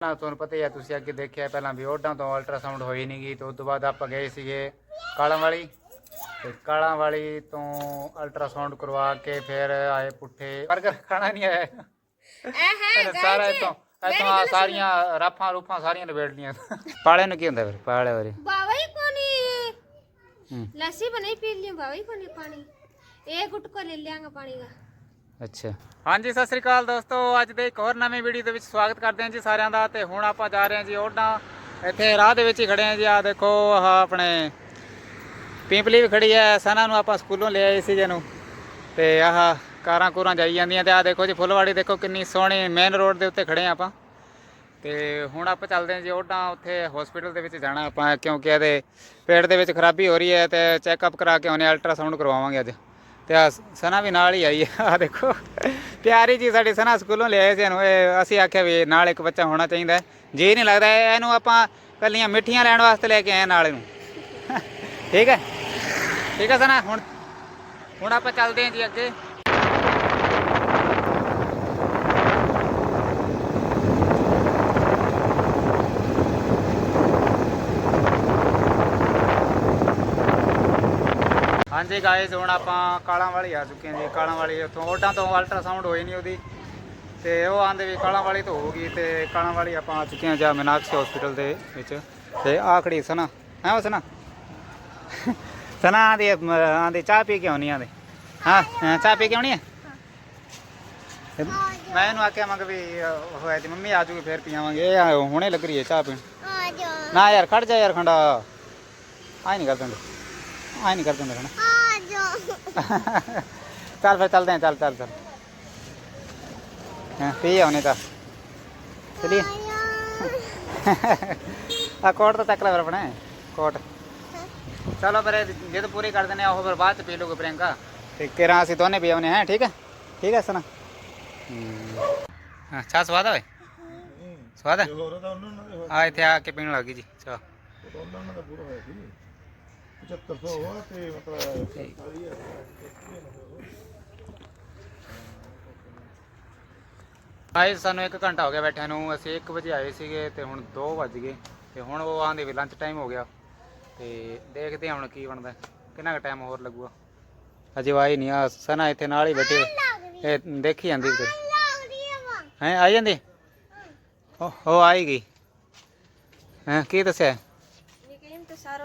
ਨਾ ਤੁਹਾਨੂੰ ਪਤਾ ਹੀ ਤੁਸੀਂ ਅੱਗੇ ਦੇਖਿਆ ਪਹਿਲਾਂ ਵੀ ਉਹਡਾਂ ਤੋਂ ਅਲਟਰਾਸਾਊਂਡ ਹੋਈ ਨਹੀਂਗੀ ਤੇ ਉਸ ਤੋਂ ਬਾਅਦ ਆਪਾਂ ਗਏ ਸੀਗੇ ਕਾਲਾਂ ਵਾਲੀ ਤੇ ਕਾਲਾਂ ਵਾਲੀ ਤੋਂ ਅਲਟਰਾਸਾਊਂਡ ਕਰਵਾ ਕੇ ਫਿਰ ਆਏ ਪੁੱਠੇ। ਬਰਗਰ ਖਾਣਾ ਨਹੀਂ ਆਇਆ। ਇਹ ਸਾਰਾ ਇਤੋਂ ਇਤੋਂ ਸਾਰੀਆਂ ਰਾਫਾਂ ਰੂਫਾਂ ਸਾਰੀਆਂ ਲਵੇੜ ਲੀਆਂ ਪਾਲੇ ਨੂੰ ਕੀ ਹੁੰਦਾ ਫਿਰ? ਪਾਲੇ ਵਾਲੇ ਬਾਵਾ ਹੀ ਕੋਨੀ ਲੱਸੀ ਬਣੀ ਪੀ ਲਈ ਬਾਵਾ ਹੀ ਕੋਨੀ ਪਾਣੀ। ਇਹ ਗੁਟਕੋ ਲੈ ਲਿਆਂਗਾ ਪਾਣੀ ਦਾ। ਅੱਛਾ। ਹਾਂਜੀ, ਸਤਿ ਸ੍ਰੀ ਅਕਾਲ ਦੋਸਤੋ। ਅੱਜ ਦੇ ਇੱਕ ਹੋਰ ਨਵੀਂ ਵੀਡੀਓ ਦੇ ਵਿੱਚ ਸਵਾਗਤ ਕਰਦੇ ਹਾਂ ਜੀ ਸਾਰਿਆਂ ਦਾ ਤੇ ਹੁਣ ਆਪਾਂ ਜਾ ਰਹੇ ਹਾਂ ਜੀ ਓਡਾਂ ਇੱਥੇ ਰਾਹ ਦੇ ਵਿੱਚ ਹੀ ਖੜੇ ਹਾਂ ਜੀ। ਆ ਦੇਖੋ, ਆਹ ਆਪਣੇ ਪਿੰਪਲੀ ਵੀ ਖੜੀ ਹੈ। ਸਨਾ ਨੂੰ ਆਪਾਂ ਸਕੂਲੋਂ ਲੈ ਆਏ ਸੀ ਜਿਹਨੂੰ ਤੇ ਆਹ ਕਾਰਾਂ ਕੂਰਾਂ ਜਾਈ ਜਾਂਦੀਆਂ ਤੇ ਆਹ ਦੇਖੋ ਜੀ, ਫੁੱਲਵਾੜੀ ਦੇਖੋ ਕਿੰਨੀ ਸੋਹਣੀ ਮੇਨ ਰੋਡ ਦੇ ਉੱਤੇ ਖੜੇ ਹਾਂ ਆਪਾਂ। ਤੇ ਹੁਣ ਆਪਾਂ ਚੱਲਦੇ ਹਾਂ ਜੀ ਓਡਾਂ ਉੱਥੇ ਹਸਪੀਟਲ ਦੇ ਵਿੱਚ ਜਾਣਾ ਆਪਾਂ, ਕਿਉਂਕਿ ਇਹਦੇ ਪੇਟ ਦੇ ਵਿੱਚ ਖਰਾਬੀ ਹੋ ਰਹੀ ਹੈ ਤੇ ਚੈੱਕਅਪ ਕਰਾ ਕੇ ਉਹਨੇ ਅਲਟਰਾਸਾਊਂਡ ਕਰਵਾਵਾਂਗੇ ਅੱਜ। ਤੇ ਆ ਸਨਾ ਵੀ ਨਾਲ ਹੀ ਆਈ ਹੈ ਆ ਦੇਖੋ। ਪਿਆਰੀ ਜੀ ਸਾਡੀ ਸਨਾ ਸਕੂਲੋਂ ਲਿਆਏ ਸੀ ਇਹਨੂੰ, ਇਹ ਅਸੀਂ ਆਖਿਆ ਵੀ ਨਾਲ ਇੱਕ ਬੱਚਾ ਹੋਣਾ ਚਾਹੀਦਾ ਜੇ ਨਹੀਂ ਲੱਗਦਾ ਇਹਨੂੰ ਆਪਾਂ ਕੱਲੀਆਂ ਮਿੱਠੀਆਂ ਲੈਣ ਵਾਸਤੇ ਲੈ ਕੇ ਆਏ ਨਾਲ ਇਹਨੂੰ। ਠੀਕ ਹੈ? ਠੀਕ ਹੈ ਸਨਾ, ਹੁਣ ਹੁਣ ਆਪਾਂ ਚੱਲਦੇ ਹਾਂ ਜੀ ਅੱਗੇ। ਹਾਂਜੀ ਗਾਇਜ਼ ਹੁਣ ਆਪਾਂ ਕਾਲਾਂ ਵਾਲੀ ਆ ਚੁੱਕੇ ਹਾਂ ਜੀ ਕਾਲਾਂ ਵਾਲੀ ਉੱਥੋਂ। ਓਟਾਂ ਤੋਂ ਅਲਟਰਾਸਾਊਂਡ ਹੋਈ ਨਹੀਂ ਉਹਦੀ। ਤੇ ਉਹ ਆਂਦੇ ਵੀ ਕਾਲਾਂ ਵਾਲੀ ਤੋਂ ਹੋ ਗਈ ਤੇ ਕਾਲਾਂ ਵਾਲੀ ਆਪਾਂ ਆ ਚੁੱਕੇ ਹਾਂ ਜਾਂ ਮਨਾਕਸ ਹਸਪੀਟਲ ਦੇ ਵਿੱਚ। ਤੇ ਆ ਖੜੀ ਸਨਾ ਹੈ ਉਹ ਸਨਾ? ਸਨਾ ਆਂਦੇ ਆਂਦੇ ਚਾਹ ਪੀ ਕੇ ਆਉਣੀ ਆਂਦੇ। ਹਾਂ ਚਾਹ ਪੀ ਕੇ ਆਉਣੀ ਹੈ ਮੈਂ ਇਹਨੂੰ ਆਖਿਆ ਮੰਗ ਵੀ ਹੋਇਆ ਤੇ ਮੰਮੀ ਆ ਜੂਗੀ ਫੇਰ ਪੀਵਾਂਗੇ ਇਹ ਹੁਣੇ ਲੱਗ ਰਹੀ ਹੈ ਚਾਹ ਪੀਣ। ਨਾ ਯਾਰ ਖੜ ਜਾ ਯਾਰ ਖੰਡਾ। ਆਈ ਨਹੀਂ ਕਰ ਦਿੰਦੇ ਆਈ ਨਹੀਂ ਕਰ ਦਿੰਦੇ चल फिर चलते हैं चल चल चल। हाँ, ठीक है होने चलिए। कोट तो चक ला फिर अपने कोट। चलो फिर ये तो पूरी कर देने वो फिर बाद पी लोगे प्रियंका। ठीक कह रहा असी दोनों पी आने हैं ठीक है? ठीक है सुना। अच्छा स्वाद है भाई? स्वाद है? आ हाँ, इतने आके पीने लगी जी चलो ਆਏ ਸਾਨੂੰ 1 ਘੰਟਾ ਹੋ ਗਿਆ ਬੈਠਿਆਂ ਨੂੰ। ਅਸੀਂ 1 ਵਜੇ ਆਏ ਸੀਗੇ ਤੇ ਹੁਣ 2 ਵਜ ਗਏ। ਤੇ ਹੁਣ ਉਹ ਆਂਦੇ ਵੀ ਲੰਚ ਟਾਈਮ ਹੋ ਗਿਆ। ਤੇ ਦੇਖਦੇ ਹੁਣ ਕੀ ਬਣਦਾ। ਕਿੰਨਾ ਕੁ ਟਾਈਮ ਹੋਰ ਲੱਗੂਗਾ। ਅਜੇ ਆਈ ਨਹੀਂ ਆ ਸਨਾ ਇੱਥੇ ਨਾਲ ਹੀ ਬੈਠੇ ਇਹ ਦੇਖੀ ਜਾਂਦੀ ਤੇ ਹੈ ਆ ਜਾਂਦੀ? ਉਹ ਆਈ ਗਈ। ਹੈ ਕੀ ਦੱਸਿਆ? ਨਿਕਲਿਮ ਤੇ ਸਾਰੋ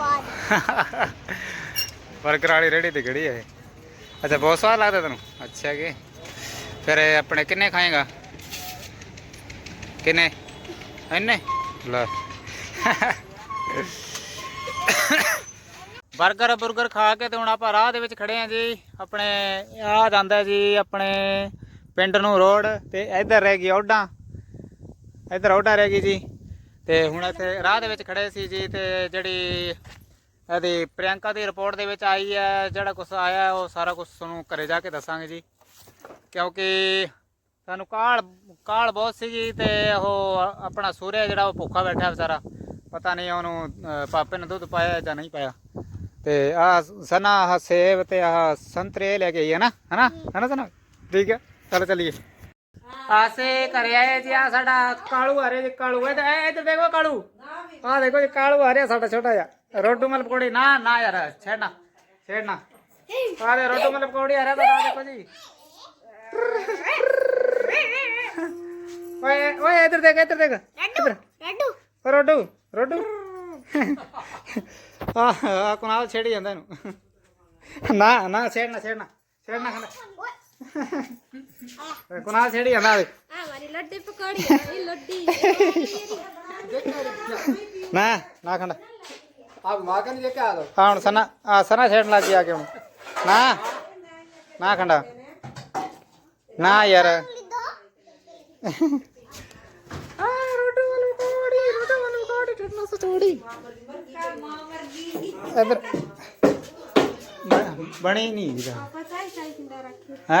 ਸਵਾਦ। ਬਰਗਰ ਰੇੜੀ ਤੇ ਖੜੀ ਹੈ ਅੱਛਾ, ਬਹੁਤ ਸਵਾਦ ਲੱਗਦਾ ਤੈਨੂੰ? ਅੱਛਾ ਕਿ ਫਿਰ ਆਪਣੇ ਕਿੰਨੇ ਖਾਏਗਾ? ਕਿੰਨੇ? ਇੰਨੇ? ਲੈ। ਬਰਗਰ ਬਰਗਰ ਖਾ ਕੇ ਤੇ ਹੁਣ ਆਪਾਂ ਰਾਹ ਦੇ ਵਿੱਚ ਖੜੇ ਆਂ ਜੀ। ਆਪਣੇ ਆ ਜਾਂਦਾ ਜੀ, ਆਪਣੇ ਪਿੰਡ ਨੂੰ ਰੋਡ ਤੇ ਇੱਧਰ ਰਹਿ ਗਈ ਔਡਾਂ ਇੱਧਰ ਔਡਾਂ ਰਹਿ ਗਈ ਜੀ। ਤੇ ਹੁਣ ਇੱਥੇ ਰਾਹ ਦੇ ਵਿੱਚ ਖੜੇ ਸੀ ਜੀ ਤੇ ਜਿਹੜੀ ਇਹਦੀ ਪ੍ਰਿਯੰਕਾ ਦੀ ਰਿਪੋਰਟ ਦੇ ਵਿੱਚ ਆਈ ਹੈ ਜਿਹੜਾ ਕੁਝ ਆਇਆ ਹੈ, ਉਹ ਸਾਰਾ ਕੁਝ ਤੁਹਾਨੂੰ ਘਰੇ ਜਾ ਕੇ ਦੱਸਾਂਗੇ ਜੀ। ਕਿਉਂਕਿ ਸਾਨੂੰ ਕਾਲ ਕਾਲ ਬਹੁਤ ਸੀਗੀ ਤੇ ਉਹ ਆਪਣਾ ਸੂਰਿਆ ਜਿਹੜਾ ਉਹ ਭੁੱਖਾ ਬੈਠਾ ਵਿਚਾਰਾ ਪਤਾ ਨਹੀਂ ਉਹਨੂੰ ਪਾਪੇ ਨੇ ਦੁੱਧ ਪਾਇਆ ਜਾਂ ਨਹੀਂ ਪਾਇਆ। ਤੇ ਆ ਸਨਾ ਸੇਬ ਤੇ ਆਹ ਸੰਤਰੇ ਲੈ ਕੇ ਆਈ ਹੈ ਨਾ ਹਨਾ ਹਨਾ ਸਨਾ? ਠੀਕ ਹੈ ਚਲੋ ਚੱਲੀਏ। ਆਸੇ ਕਰਿਆ ਹੈ ਜੀ ਆ ਸਾਡਾ ਕਾਲੂ ਆ ਜੀ ਕਾਲੂ। ਇਹ ਇਧਰ ਦੇਖੋ ਕਾਲੂ। ਆ ਦੇਖੋ ਜੀ ਕਾਲੂ ਆ ਸਾਡਾ ਛੋਟਾ ਜਿਹਾ। ਰੋਡੂ ਮਲ ਪਕੌੜੀ। ਨਾ ਨਾ ਯਾਰ ਛੇੜਨਾ ਛੇੜਨਾ। ਆ ਰਿਹਾ ਰੋਡੂ ਮਲ ਪਕੌੜੀ ਆ ਰਿਹਾ ਦੇਖੋ ਜੀ। ਓਏ ਓਏ ਇਧਰ ਦੇਖ ਇਧਰ ਦੇਖ। ਇਧਰ। ਰੋਡੂ ਰੋਡੂ ਰੋਡੂ। ਆ ਆ ਕੁਨਾਲ ਛੇੜੀ ਜਾਂਦਾ ਇਹਨੂੰ। ਨਾ ਨਾ ਛੇੜਨਾ ਛੇੜਨਾ। ਛੇੜਨਾ। कुणाल छेड़ी है ना हमारी लड्डी पकौड़ी हमारी लड्डी ना ना खंड आप मां कन ये क्या लो हां सना आ सना छेड़न लग गया के हूं ना ना खंड ना यार इधर बनी नहीं है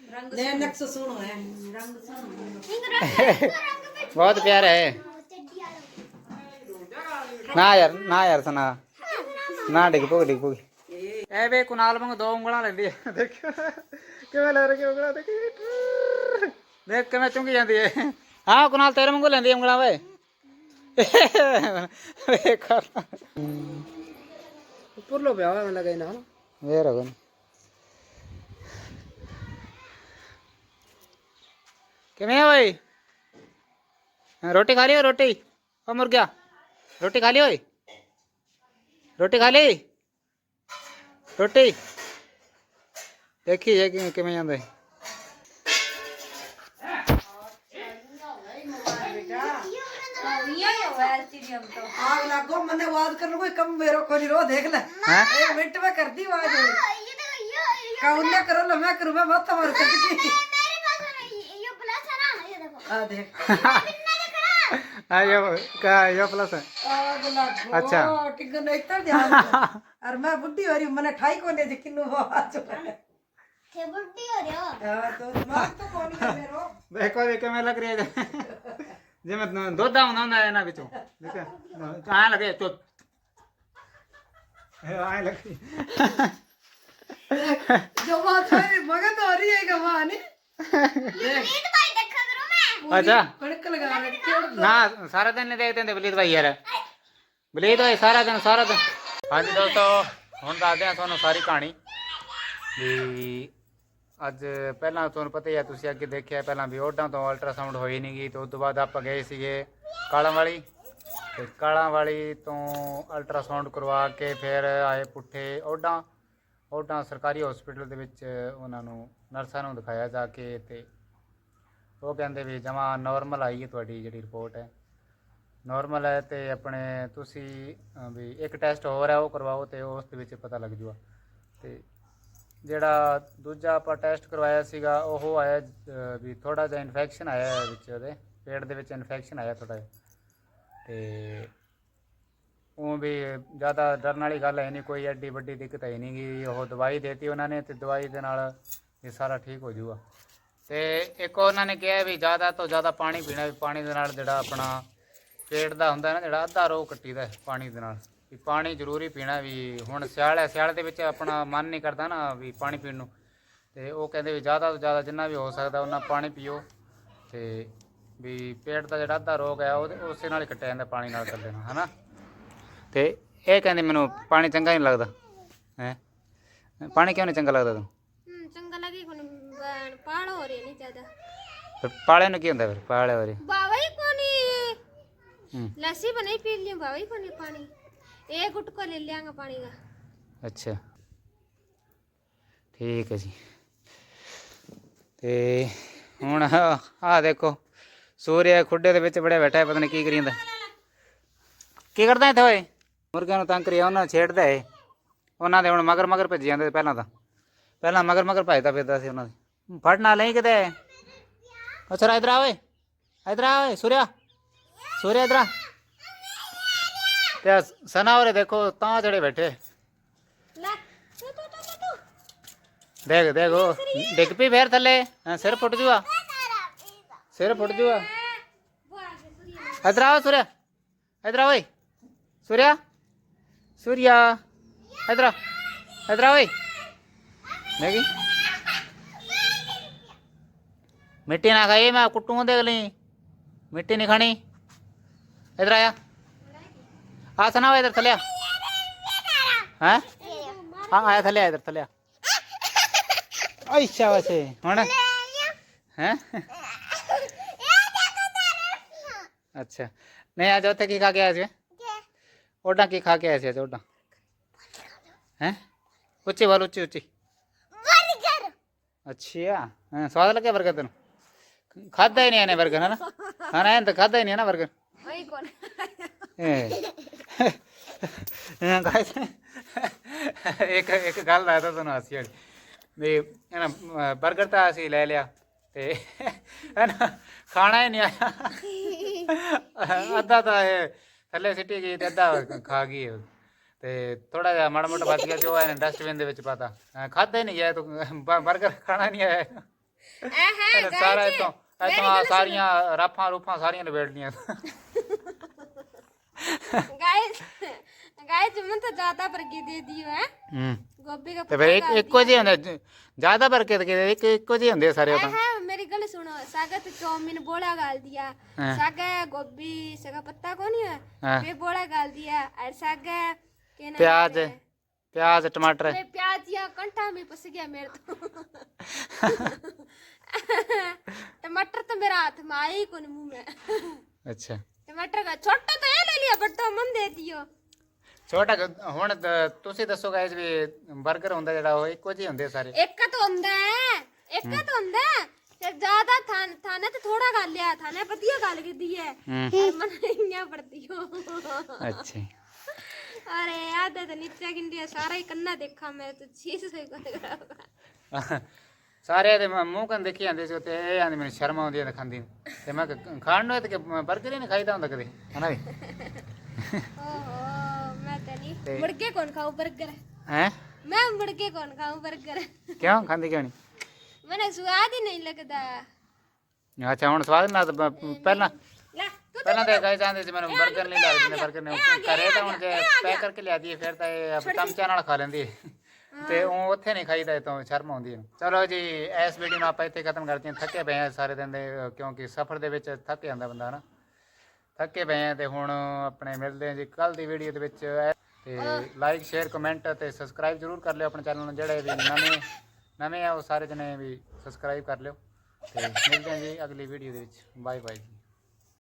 है वो वो नैनक से सोनो है बहुत प्यारा है ਨਾ ਯਾਰ ਨਾ ਯਾਰ ਸੁਣਾ ਨਾ ਡਿੱਗ ਪੋ ਡਿੱਗ ਪੋ ਐ ਵੇ ਕੁਨਾਲ ਵਾਂਗ ਦੋ ਉਂਗਲਾਂ ਲੈਂਦੀ ਹੈ ਦੇਖਿਓ ਕਿਵੇਂ ਲੈ ਰਹੀ ਉਂਗਲਾਂ ਦੇਖ ਦੇਖ ਕਿਵੇਂ ਚੁੰਗੀ ਜਾਂਦੀ ਹੈ ਹਾਂ ਕੁਨਾਲ ਤੇਰੇ ਵਾਂਗੂ ਲੈਂਦੀ ਹੈ ਉਂਗਲਾਂ ਵੇ ਵੇਖ ऊपर लो ब्याह में लगाई ना ਵੇ ਰਗਨ ਕਿਵੇਂ ਓਏ ਹਾਂ, ਰੋਟੀ ਖਾ ਲਈ ਓਏ, ਰੋਟੀ ਓ ਮੁਰਗਾ ਰੋਟੀ ਖਾ ਲਈ ਓਏ ਰੋਟੀ ਖਾ ਲਈ ਰੋਟੀ ਦੇਖੀ ਜੇ ਕਿਵੇਂ ਕਿਵੇਂ ਜਾਂਦੇ आग लागो मने आवाज करने कोई कम मेरो को नहीं रो देख ले हैं एक मिनट में कर दी आवाज काउन ना करो ना मैं करूँ मैं मत मार कर दी आ देख आयो का यो प्लस है आग लागो अच्छा। टिंग ने इतना ध्यान दे। और मैं बुढ़ी हो रही हूँ मैंने ठाई को नहीं किन्नू आवाज हाँ, तो दिमाग तो कौन है मेरो ਦੇਖੋ ਜੀ ਕਿਵੇਂ ਲੱਗ ਰਹੀ ਹੈ ਜਿਵੇਂ ਦ- ਦੁੱਧ ਆਉਂਦਾ ਹੁੰਦਾ ਇਹਨਾਂ ਵਿੱਚੋਂ ਦੇਖਿਆ ਐਂ ਲੱਗੇ ਚੁੱਪ ਇਹ ਐਂ ਲੱਗੀ जो बात है मगन हो रही है गवानी ਅੱਛਾ कड़क लगा रहे क्यों ਨਾ ਸਾਰਾ ਦਿਨ ਨਹੀਂ ਦੇਖਦੇ ਹੁੰਦੇ ਬਲੀਤ ਭਾਈ ਯਾਰ ਬਲੀਤ ਭਾਈ ਸਾਰਾ ਦਿਨ ਸਾਰਾ ਦਿਨ ਹਾਂਜੀ ਦੋਸਤੋ ਹੁਣ ਦੱਸਦੇ ਹਾਂ ਤੁਹਾਨੂੰ ਸਾਰੀ ਕਹਾਣੀ ਵੀ ਅੱਜ ਪਹਿਲਾਂ ਤੁਹਾਨੂੰ ਪਤਾ ਹੀ ਹੈ ਤੁਸੀਂ ਅੱਗੇ ਦੇਖਿਆ ਪਹਿਲਾਂ ਵੀ ਓਡਾਂ ਤੋਂ ਅਲਟਰਾਸਾਊਂਡ ਹੋਈ ਨਹੀਂ ਗਈ ਤੇ ਉਸ ਤੋਂ ਬਾਅਦ ਆਪਾਂ ਗਏ ਸੀਗੇ ਕਾਲਾਂ ਵਾਲੀ ਤੇ ਕਾਲਾਂ ਵਾਲੀ ਤੋਂ ਅਲਟਰਾਸਾਊਂਡ ਕਰਵਾ ਕੇ ਫਿਰ ਆਏ ਪੁੱਠੇ ਓਡਾਂ ਓਡਾਂ ਸਰਕਾਰੀ ਹਸਪੀਟਲ ਦੇ ਵਿੱਚ ਉਹਨਾਂ ਨੂੰ ਨਰਸਾਂ ਨੂੰ ਦਿਖਾਇਆ ਜਾ ਕੇ ਤੇ ਉਹ ਕਹਿੰਦੇ ਵੀ ਜਮਾ ਨਾਰਮਲ ਆਈ ਹੈ ਤੁਹਾਡੀ ਜਿਹੜੀ ਰਿਪੋਰਟ ਹੈ। ਨਾਰਮਲ ਹੈ ਤੇ ਆਪਣੇ ਤੁਸੀਂ ਵੀ ਇੱਕ ਟੈਸਟ ਹੋਰ ਹੈ, ਉਹ ਕਰਵਾਓ ਤੇ ਉਸ ਦੇ ਵਿੱਚ ਪਤਾ ਲੱਗ ਜੂਗਾ। ਤੇ ਜਿਹੜਾ ਦੂਜਾ ਆਪਾਂ ਟੈਸਟ ਕਰਵਾਇਆ ਸੀਗਾ, ਉਹ ਆਇਆ ਵੀ ਥੋੜਾ ਜਿਹਾ ਇਨਫੈਕਸ਼ਨ ਆਇਆ ਹੈ ਵਿੱਚ ਉਹਦੇ, ਪੇਟ ਦੇ ਵਿੱਚ ਇਨਫੈਕਸ਼ਨ ਆਇਆ ਥੋੜਾ ਜਿਹਾ। ਤੇ ਉਹ ਵੀ ਜ਼ਿਆਦਾ ਡਰਨ ਵਾਲੀ ਗੱਲ ਹੈ ਨਹੀਂ, ਕੋਈ ਐਡੀ ਵੱਡੀ ਦਿੱਕਤ ਹੈ ਨਹੀਂ ਗੀ, ਉਹ ਦਵਾਈ ਦੇਤੀ ਉਹਨਾਂ ਨੇ ਤੇ ਦਵਾਈ ਦੇ ਨਾਲ ਇਹ ਸਾਰਾ ਠੀਕ ਹੋ ਜੂਗਾ। ਤੇ ਇੱਕ ਉਹਨਾਂ ਨੇ ਕਿਹਾ ਵੀ ਜ਼ਿਆਦਾ ਤੋਂ ਜ਼ਿਆਦਾ ਪਾਣੀ ਪੀਣਾ ਵੀ ਪਾਣੀ ਦੇ ਨਾਲ ਜਿਹੜਾ ਆਪਣਾ ਪੇਟ ਦਾ ਹੁੰਦਾ ਨਾ ਜਿਹੜਾ ਅੱਧਾ ਰੋਗ ਕੱਟੀਦਾ ਹੈ ਪਾਣੀ ਦੇ ਨਾਲ। ਵੀ ਪਾਣੀ ਜ਼ਰੂਰੀ ਪੀਣਾ ਵੀ ਹੁਣ ਸਿਆਲ ਹੈ, ਸਿਆਲ ਦੇ ਵਿੱਚ ਆਪਣਾ ਮਨ ਨਹੀਂ ਕਰਦਾ ਨਾ ਵੀ ਪਾਣੀ ਪੀਣ ਨੂੰ। ਤੇ ਉਹ ਕਹਿੰਦੇ ਵੀ ਜ਼ਿਆਦਾ ਤੋਂ ਜ਼ਿਆਦਾ ਜਿੰਨਾ ਵੀ ਹੋ ਸਕਦਾ ਉਹਨਾਂ ਪਾਣੀ ਪੀਓ। ਤੇ ਵੀ ਪੇਟ ਦਾ ਜਿਹੜਾ ਅੱਧਾ ਰੋਗ ਹੈ ਉਹ ਉਸੇ ਨਾਲ ਹੀ ਕੱਟਿਆ ਜਾਂਦਾ ਪਾਣੀ ਨਾਲ ਕਰ ਲੈਣਾ ਹਨਾ? ਤੇ ਇਹ ਕਹਿੰਦੇ ਮੈਨੂੰ ਪਾਣੀ ਚੰਗਾ ਨਹੀਂ ਲੱਗਦਾ। ਹੈ? ਪਾਣੀ ਕਿਉਂ ਨਹੀਂ ਚੰਗਾ ਲੱਗਦਾ ਤੈਨੂੰ? ਪਾਲੇ ਨੂੰ ਕੀ ਹੁੰਦਾ ਫਿਰ? ਪਾਲੇ ਹੋ ਰਹੇ। ਹੀ ਕੋਨੀ ਲੱਸੀ ਬਣੀ ਪੀ ਲਈ ਬਾਵਾ ਹੀ ਕੋਨੀ ਪਾਣੀ। ਇਹ ਗੁਟਕੋ ਲੈ ਲਿਆਂਗਾ ਪਾਣੀ ਦਾ। ਅੱਛਾ। ਠੀਕ ਹੈ ਜੀ। ਤੇ ਹੁਣ ਆ ਦੇਖੋ ਸੂਰਿਆ ਖੁੱਡੇ ਦੇ ਵਿੱਚ ਬੜਿਆ ਬੈਠਾ ਪਤਾ ਨਹੀਂ ਕੀ ਕਰੀ ਜਾਂਦਾ। ਕੀ ਕਰਦਾ ਇੱਥੇ ਓਏ? ਮੁਰਗਿਆਂ ਨੂੰ ਤੰਗ ਕਰੀ ਉਹਨਾਂ ਛੇੜਦਾ ਹੈ ਉਹਨਾਂ ਦੇ ਹੁਣ ਮਗਰ ਮਗਰ ਭੱਜੀ ਜਾਂਦੇ ਪਹਿਲਾਂ ਤਾਂ। ਪਹਿਲਾਂ ਮਗਰ ਮਗਰ ਭੱਜਦਾ ਫਿਰਦਾ ਸੀ ਉਹਨਾਂ ਦੇ। फटना नहीं किते अच्छा इधर आवे इधर आवे सूर्या सूर्या इधर ते सनावरे देखो ता चढ़े बैठे देख देखो डिग पी फेर थले सिर फुट जुआ सिर फुट जुआ इधर आओ सूर्या इधर आओ सूर्या सूर्य इधर इधर आओ देखी ਆ ਓਏ ਦੇਖੀ ਮਿੱਟੀ ਨਾ ਖਾਈ ਮੈਂ ਕੁੱਟੂ ਦੇਖ ਲਈ ਮਿੱਟੀ ਨਹੀਂ ਖਾਣੀ ਇਧਰ ਆਇਆ ਆ ਸੁਣਾ ਓਏ ਇਧਰ ਥੱਲੇ ਆ ਹੈ ਹਾਂ ਆਇਆ ਥੱਲੇ ਆ ਇਧਰ ਥੱਲੇ ਆ ਅੱਛਾ ਵਸੇ ਹੁਣ ਹੈ ਅੱਛਾ ਨਹੀਂ ਅੱਜ ਉੱਥੇ ਕੀ ਖਾ ਕੇ ਆਇਆ ਸੀ ਓਡਾ ਕੀ ਖਾ ਕੇ ਆਇਆ ਸੀ ਅੱਜ ਓਡਾ ਹੈ ਉੱਚੀ ਬੋਲ ਖਾਧਾ ਹੀ ਨਹੀਂ ਐਂ ખાધા નહીં એને વર્ગન હા હા એને તો ખાધા નહીં એના વર્ગન ਇੱਕ ਇੱਕ ਗੱਲ ਦੱਸਦਾ ਤੁਹਾਨੂੰ ਅਸੀਂ ਵਾਲੀ ਵੀ ਇਹਨਾਂ 버ਗਰ ਤਾਂ ਅਸੀਂ ਲੈ ਲਿਆ ਤੇ ਨਾ ਖਾਣਾ ਹੀ ਨਹੀਂ ਆਇਆ ਅੱਧਾ ਤਾਂ ਇਹ ਥੱਲੇ ਸਿੱਟੀ ਗਈ ਤੇ ਅੱਧਾ ਖਾ ਗਈ ਤੇ ਥੋੜਾ ਜਿਹਾ ਮਾੜਾ ਮੋਟਾ ਬਚ ਗਿਆ ਜੋ ਇਹਨੇ ਡਸਟਬਿਨ ਦੇ ਵਿੱਚ ਪਾਤਾ ਖਾਦਾ ਹੀ ਨਹੀਂ ਗਿਆ ਤੂੰ 버ਗਰ ਖਾਣਾ ਨਹੀਂ ਆਇਆ ਇਹ ਹੈ ਇਹਨੇ ਸਾਰਾ ਇਤੋਂ ਇਤੋਂ ਆਹ ਸਾਰੀਆਂ ਰਾਫਾਂ ਰੂਫਾਂ ਸਾਰੀਆਂ ਲਵੇੜ ਲੀਆਂ गाइस गाइस मैं तो ज्यादा बर्गी दे दी है ਹੂੰ गोभी का ਤੇ ਫਿਰ ਇੱਕ ਇੱਕੋ ਜਿਹੇ ਹੁੰਦੇ ਜਿਆਦਾ ਭਰਕੇ ਤੇ ਕਿਤੇ ਇੱਕ ਇੱਕੋ ਜਿਹੇ ਹੁੰਦੇ ਆ ਸਾਰੇ ਉਹ ਤਾਂ है मेरी गल सुनो सागा तो चौमिन बोला गाल दिया हाँ। सागा गोभी सागा पत्ता कौन है हाँ। वे बोला गाल दिया और सागा के नाम प्याज है? प्याज टमाटर। प्याज यहाँ कंठा में फस गया मेरे तो। टमाटर तो मेरा हाथ में आए को मुँह में। अच्छा। टमाटर का छोटा तो ये ले लिया बट तो मन दे दियो। छोटा हुन तुसी दसो गाइस भी बर्गर हुंदा जेड़ा हो एको जी हुंदे सारे। एक का तो हुंदा है एक का हम्म। तो हुंदा है। ज़्यादा थान थाने तो थोड़ा गाल लिया थाने बढ़िया गाल के दी है मन नहीं पड़ती हो। अच्छा। ਸਾਰੇ ਤੇ ਮੈਂ ਮੂੰਹ ਕੰਨ ਦੇਖੀ ਜਾਂਦੇ ਸੀ ਤੇ ਇਹ ਆਂਦੇ ਮੈਨੂੰ ਸ਼ਰਮ ਆਉਂਦੀ ਹੈ ਖਾਂਦੀ ਤੇ ਮੈਂ ਖਾਣ ਨੂੰ ਤੇ ਕਿ ਹੀ ਨਹੀਂ ਖਾਈਦਾ ਹੁੰਦਾ ਕਦੇ ਹਨਾ ਵੀ ਓਹੋ ਮੈਂ ਤਾਂ ਨਹੀਂ ਤੇ- ਮੁੜਕੇ ਕੌਣ ਖਾਊ ਹੈ ਮੈਂ ਮੁੜਕੇ ਕੌਣ ਖਾਊ 버ਗਰ ਕਿਉਂ ਖਾਂਦੀ ਕਿਉਂ ਨਹੀਂ ਮੈਨੂੰ ਸਵਾਦ ਹੀ ਨਹੀਂ ਲੱਗਦਾ ਅੱਛਾ ਹੁਣ ਸਵਾਦ ਨਾ ਪਹਿਲਾਂ ਪਹਿਲਾਂ ਤਾਂ ਗਾਇਸ ਆਂਦੇ ਸੀ ਮੈਨੂੰ 버ਗਰ ਨਹੀਂ ਲੱਗਦੇ ਨੇ 버ਗਰ ਨੇ ਘਰੇ ਤਾਂ ਹੁਣ ਜੇ ਪੈਕ ਕਰਕੇ ਲਿਆ ਦਈਏ ਫਿਰ ਤਾਂ ਇਹ ਚਮਚਾ ਨਾਲ ਖਾ ਲੈਂਦੀ ਹੈ। ਤੇ ਉਹ ਉੱਥੇ ਨਹੀਂ ਖਾਈਦਾ ਤੋਂ ਸ਼ਰਮ ਆਉਂਦੀ ਹੈ। ਚਲੋ ਜੀ ਇਸ ਵੀਡੀਓ ਨੂੰ ਆਪਾਂ ਇੱਥੇ ਖਤਮ ਕਰਦੇ ਹਾਂ। ਥੱਕੇ ਪਏ ਆ ਸਾਰੇ ਦਿਨ ਦੇ ਕਿਉਂਕਿ ਸਫ਼ਰ ਦੇ ਵਿੱਚ ਥੱਕ ਜਾਂਦਾ ਬੰਦਾ ਨਾ ਥੱਕੇ ਪਏ ਆ ਤੇ ਹੁਣ ਆਪਣੇ ਮਿਲਦੇ ਹਾਂ ਜੀ ਕੱਲ ਦੀ ਵੀਡੀਓ ਦੇ ਵਿੱਚ। ਤੇ ਲਾਈਕ ਸ਼ੇਅਰ ਕਮੈਂਟ ਤੇ ਸਬਸਕ੍ਰਾਈਬ ਜਰੂਰ ਕਰ ਲਿਓ ਆਪਣੇ ਚੈਨਲ ਨੂੰ ਜਿਹੜੇ ਵੀ ਨਵੇਂ ਨਵੇਂ ਆ ਉਹ ਸਾਰੇ ਜਣੇ ਵੀ ਸਬਸਕ੍ਰਾਈਬ ਕਰ ਲਿਓ। ਤੇ ਮਿਲਦੇ ਹਾਂ ਜੀ ਅਗਲੀ ਵੀਡੀਓ ਦੇ ਵਿੱਚ। Bye bye